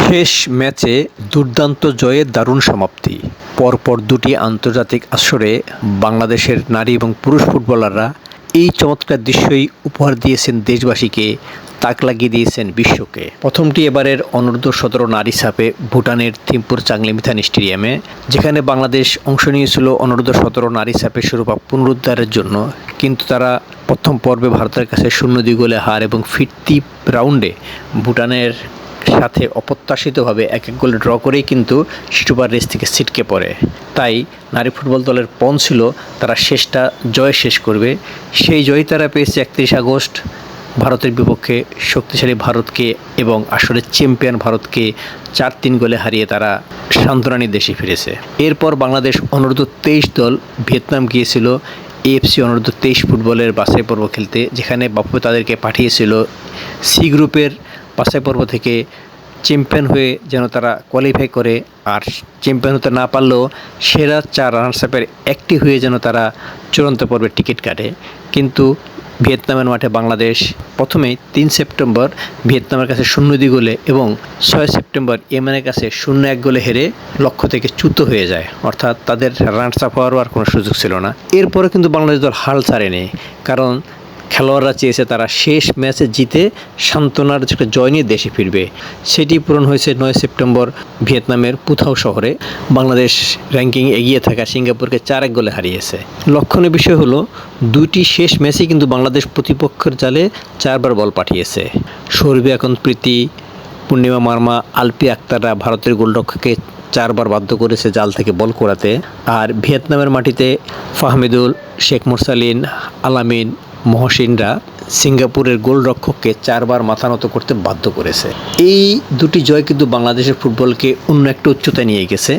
শেষ ম্যাচে দুর্দান্ত জয়ে দারুণ সমাপ্তি। পরপর দুটি আন্তর্জাতিক আসরে বাংলাদেশের নারী এবং পুরুষ ফুটবলাররা এই চমৎকার দৃশ্যই উপহার দিয়েছেন দেশবাসীকে, তাক লাগিয়ে দিয়েছেন বিশ্বকে। প্রথমটি এবারের অনূর্ধ্ব সতেরো নারী সাপে ভুটানের থিম্পুর চাংলিমিথান স্টেডিয়ামে, যেখানে বাংলাদেশ অংশ নিয়েছিল অনূর্ধ্ব সতেরো নারী সাপে শিরোপা পুনরুদ্ধারের জন্য। কিন্তু তারা প্রথম পর্বে ভারতের কাছে শূন্য দুই গোলে হার এবং ফিরতি রাউন্ডে ভুটানের সাথে অপ্রত্যাশিতভাবে এক এক গোলে ড্র করেই কিন্তু শিরোপার রেস থেকে ছিটকে পড়ে। তাই নারী ফুটবল দলের পণ ছিল, তারা শেষটা জয় শেষ করবে। সেই জয় তারা পেয়েছে একত্রিশ আগস্ট। ভারতের বিপক্ষে শক্তিশালী ভারতকে এবং আসলে চ্যাম্পিয়ন ভারতকে চার তিন গোলে হারিয়ে তারা সান্ত্বনানি দেশে ফিরেছে। এরপর বাংলাদেশ অনূর্ধ্ব তেইশ দল, ভিয়েতনাম গিয়েছিল এএফসি অনূর্ধ্ব তেইশ ফুটবলের বাছাই পর্ব খেলতে, যেখানে বাপু তাদেরকে পাঠিয়েছিল সি গ্রুপের বাছাই পর্ব থেকে চ্যাম্পিয়ন হয়ে যেন তারা কোয়ালিফাই করে, আর চ্যাম্পিয়ন হতে না পারলেও সেরা চার রানার্স আপের একটি হয়ে যেন তারা চূড়ান্ত পর্বের টিকিট কাটে। কিন্তু ভিয়েতনামের মাঠে বাংলাদেশ প্রথমেই তিন সেপ্টেম্বর ভিয়েতনামের কাছে শূন্য দুই গোলে এবং ছয় সেপ্টেম্বর ইয়েমেনের কাছে শূন্য এক গোলে হেরে লক্ষ্য থেকে চ্যুত হয়ে যায়। অর্থাৎ তাদের রানস আপ হওয়ারও আর কোনো সুযোগ ছিল না। এরপরে কিন্তু বাংলাদেশ দল হাল ছাড়েনি, কারণ খেলোয়াড়রা চেয়েছে তারা শেষ ম্যাচে জিতে সান্ত্বনার একটা জয় নিয়ে দেশে ফিরবে। সেটি পূরণ হয়েছে নয় সেপ্টেম্বর ভিয়েতনামের পুথাও শহরে। বাংলাদেশ র্যাঙ্কিং এগিয়ে থাকা সিঙ্গাপুরকে চার এক গোলে হারিয়েছে। লক্ষণীয় বিষয় হলো, দুইটি শেষ ম্যাচেই কিন্তু বাংলাদেশ প্রতিপক্ষের জালে চারবার বল পাঠিয়েছে। সৌরভী এখন প্রীতি, পূর্ণিমা মার্মা, আলপি আক্তাররা ভারতের গোলরক্ষককে চারবার বাধ্য করেছে জাল থেকে বল করাতে। আর ভিয়েতনামের মাটিতে ফাহমিদুল, শেখ মুরসালিন, আলামিন মহসিনরা সিঙ্গাপুরের গোলরক্ষককে চারবার মাথা নত করতে বাধ্য করেছে। এই দুটি জয় কিন্তু বাংলাদেশের ফুটবলকে অন্য একটা উচ্চতায় নিয়ে গেছে।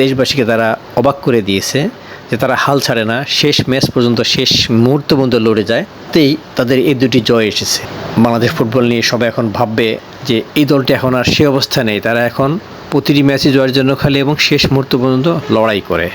দেশবাসীকে তারা অবাক করে দিয়েছে যে তারা হাল ছাড়ে না, শেষ ম্যাচ পর্যন্ত শেষ মুহূর্ত পর্যন্ত লড়ে যায়। তেই তাদের এই দুটি জয় এসেছে। বাংলাদেশ ফুটবল নিয়ে সবাই এখন ভাববে যে এই দলটি এখন আর সে অবস্থা নেই। তারা এখন প্রতিটি ম্যাচে জয়ের জন্য খালি এবং শেষ মুহূর্ত পর্যন্ত লড়াই করে।